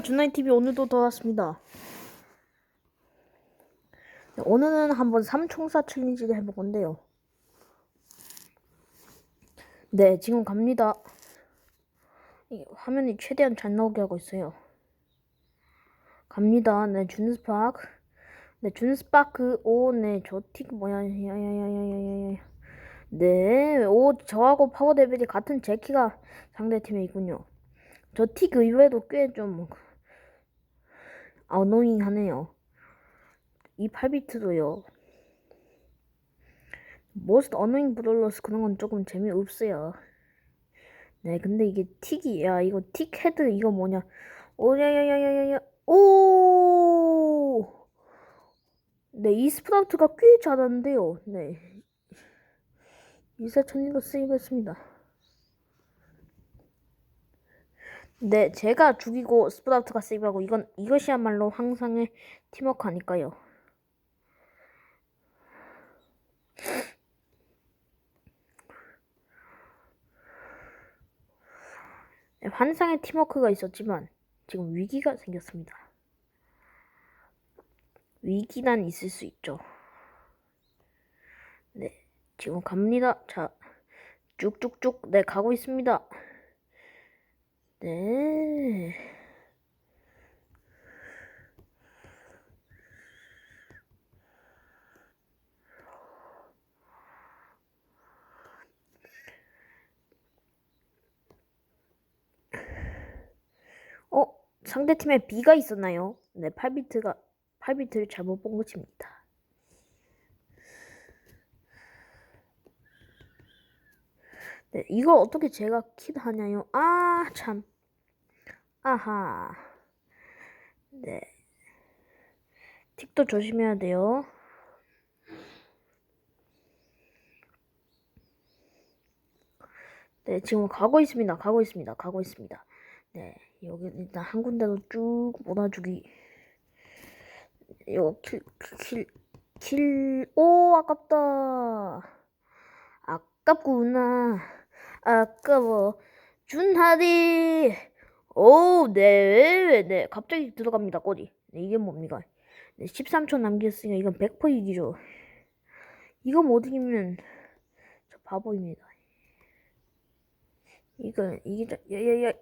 준나이 TV 오늘도 돌아왔습니다. 네, 오늘은 한번 삼총사 챌린지를 해볼 건데요. 네, 지금 갑니다. 이 화면이 최대한 잘 나오게 하고 있어요. 갑니다. 네, 준스파크. 네, 준스파크. 오, 네, 저틱 뭐야? 야야야야야야야. 네, 오, 저하고 파워 레벨이 같은 제키가 상대팀에 있군요. 저 틱 의외로 꽤 좀 어노잉 하네요. 이 8비트도요. 모스트 어노잉 브롤러스 그런 건 조금 재미없어요. 네, 근데 이게 틱이 야 이거 틱 헤드 이거 뭐냐? 오 야 야 야 야 야 야 오. 네, 이 스프라우트가 꽤 잘하는데요. 네. 24,000이도 세이브했습니다. 네, 제가 죽이고 스프라우트가 세이브하고 이건 이것이야말로 항상의 팀워크 아닐까요? 네, 환상의 팀워크가 있었지만 지금 위기가 생겼습니다. 위기난 있을 수 있죠. 네, 지금 갑니다. 자, 쭉쭉쭉 네 가고 있습니다. 네. 어, 상대팀에 B가 있었나요? 네, 8비트가 8비트를 잘못 본 것입니다. 네, 이걸 어떻게 제가 킬하냐요? 아, 참. 아하. 네. 틱도 조심해야 돼요. 네, 지금 가고 있습니다. 가고 있습니다. 가고 있습니다. 네, 여기 일단 한 군데로 쭉 몰아주기. 이거 킬, 킬, 킬, 오, 아깝다. 아깝구나. 아까워. 준하디. 오, 네, 네. 갑자기 들어갑니다, 꼬리. 네, 이게 뭡니까? 네, 13초 남겼으니까 이건 100% 이기죠. 이거 못 이기면 저 바보입니다. 이건 이기자. 야야야.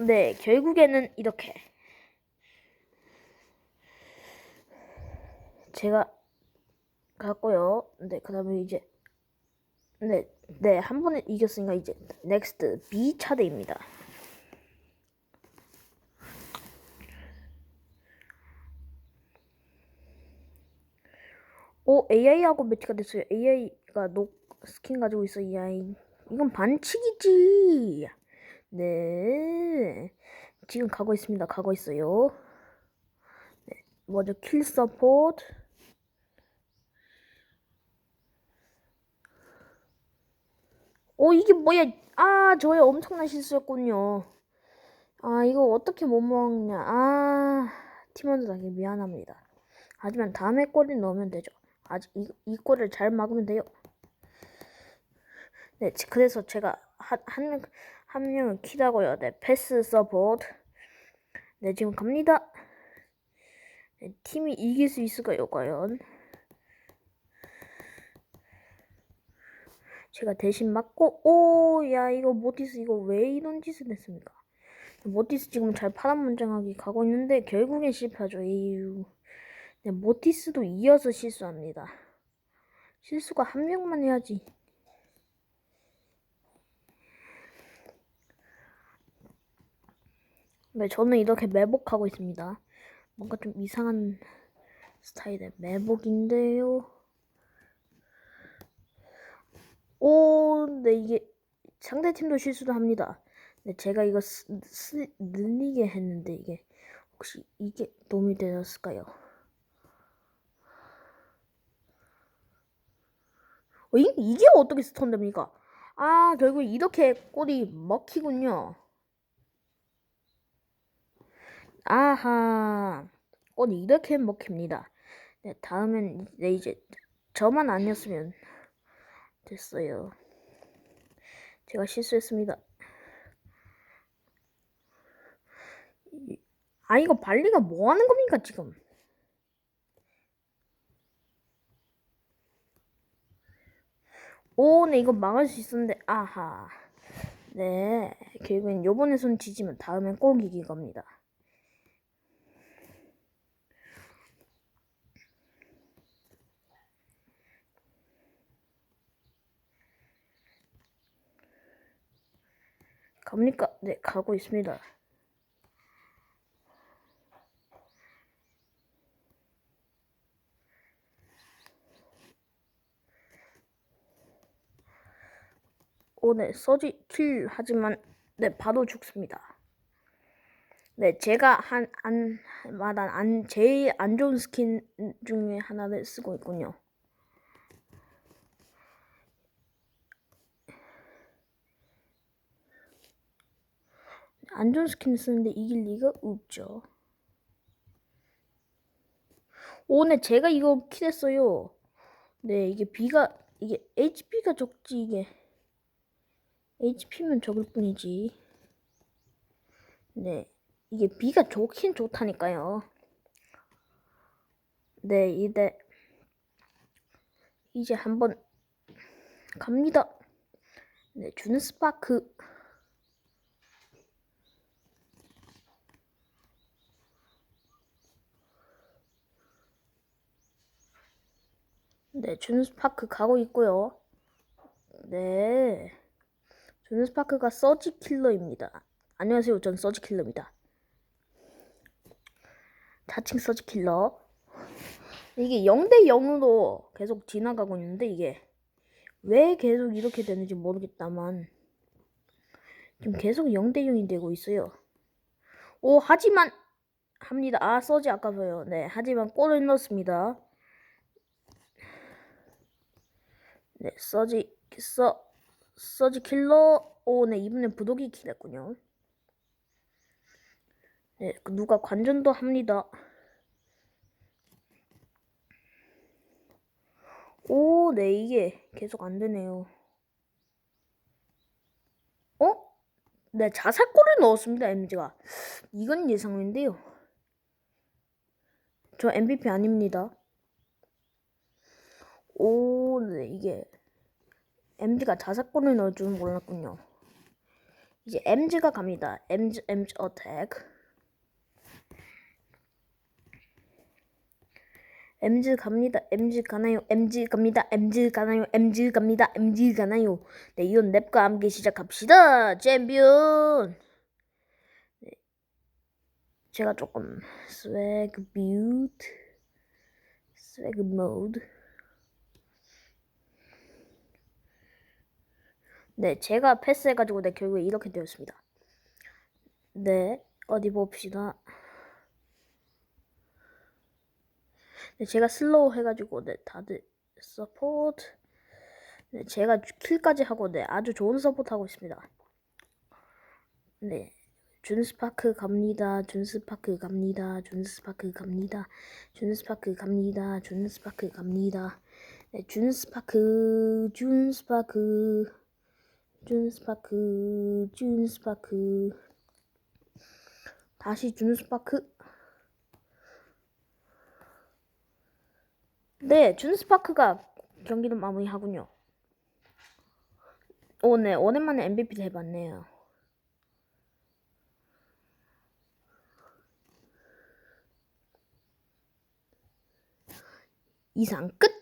네, 결국에는 이렇게 제가 갔고요. 네, 그 다음에 이제 네, 네, 한 번에 이겼으니까 이제 넥스트 B 차례입니다. 오, AI하고 매치가 됐어요. AI가 녹 스킨 가지고 있어, AI. 이건 반칙이지. 네. 지금 가고 있습니다. 가고 있어요. 네, 먼저 킬 서포트. 오, 이게 뭐야? 아, 저의 엄청난 실수였군요. 아, 이거 어떻게 못 먹냐? 아, 팀원들에게 미안합니다. 하지만 다음에 골을 넣으면 되죠. 아직 이, 이 골을 잘 막으면 돼요. 네, 지- 그래서 제가 한, 한, 명- 한 명을 키라고요. 네, 패스 서포트. 네, 지금 갑니다. 네, 팀이 이길 수 있을까요, 과연? 제가 대신 맞고, 오, 야, 이거 모티스, 이거 왜 이런 짓을 했습니까? 모티스 지금 잘 파란 문장하게 가고 있는데, 결국엔 실패하죠, 에휴. 네, 모티스도 이어서 실수합니다. 실수가 한 명만 해야지. 네, 저는 이렇게 매복하고 있습니다. 뭔가 좀 이상한 스타일의 매복인데요. 오, 네, 이게 상대팀도 실수도 합니다. 네, 제가 이거 스, 스, 늘리게 했는데 이게 혹시 이게 도움이 되었을까요? 어, 이, 이게 어떻게 스턴 됩니까? 아, 결국 이렇게 골이 먹히군요. 아하, 골이 이렇게 먹힙니다. 네, 다음엔 네, 이제 저만 아니었으면 됐어요. 제가 실수했습니다. 아 이거 발리가 뭐 하는 겁니까 지금? 오, 네 이거 막을 수 있었는데 아하. 네, 결국엔 요번에 손 지지면 다음엔 꼭 이길 겁니다. 갑니까? 네, 가고 있습니다. 오늘 서지 킬 하지만 네 바로 죽습니다. 네 제가 한안 말한 안 제일 안 좋은 스킨 중에 하나를 쓰고 있군요. 안 좋은 스킨 쓰는데 이길 리가 없죠. 오늘 제가 이거 킬했어요. 네 이게 B가 이게 HP가 적지 이게. HP면 적을 뿐이지. 네, 이게 B가 좋긴 좋다니까요. 네, 이제 이제 한번 갑니다. 네, 주는 스파크. 네, 주는 스파크 가고 있고요. 네. 저는 스파크가 서지 킬러입니다. 안녕하세요. 전 서지 킬러입니다. 자칭 서지 킬러. 이게 0대 0으로 계속 지나가고 있는데 이게 왜 계속 이렇게 되는지 모르겠다만 지금 계속 0대 0이 되고 있어요. 오 하지만 합니다. 아 서지 아까워요. 네 하지만 골을 넣었습니다. 네 서지 서 서지 킬러 오, 네 이번엔 부독이 킬했군요. 네, 그 누가 관전도 합니다. 오, 네 이게 계속 안 되네요. 어? 네 자살골을 넣었습니다 MG가. 이건 예상인데요. 저 MVP 아닙니다. 오, 네 이게 MG가 자사골을 넣을 줄은 몰랐군요. 이제 MG가 갑니다. MG, MG 어택. MG 갑니다. MG 가나요? MG 갑니다. MG 가나요? MG 갑니다. MG 가나요? 네, 이건 랩과 함께 시작합시다. 챔피언. 네. 제가 조금 스웨그 뮤트, 스웨그 모드. 네, 제가 패스해가지고 네, 결국에 이렇게 되었습니다. 네, 어디 봅시다. 네, 제가 슬로우 해가지고 네, 다들 서포트. 네, 제가 킬까지 하고 네, 아주 좋은 서포트 하고 있습니다. 네, 준스파크 갑니다. 준스파크 갑니다. 준스파크 갑니다. 준스파크 갑니다. 준스파크 갑니다. 네, 준스파크, 준스파크. 준스파크, 준스파크. 다시 준스파크. 네, 준스파크가 경기를 마무리하군요. 오, 네, 오랜만에 MVP 해봤네요. 이상 끝!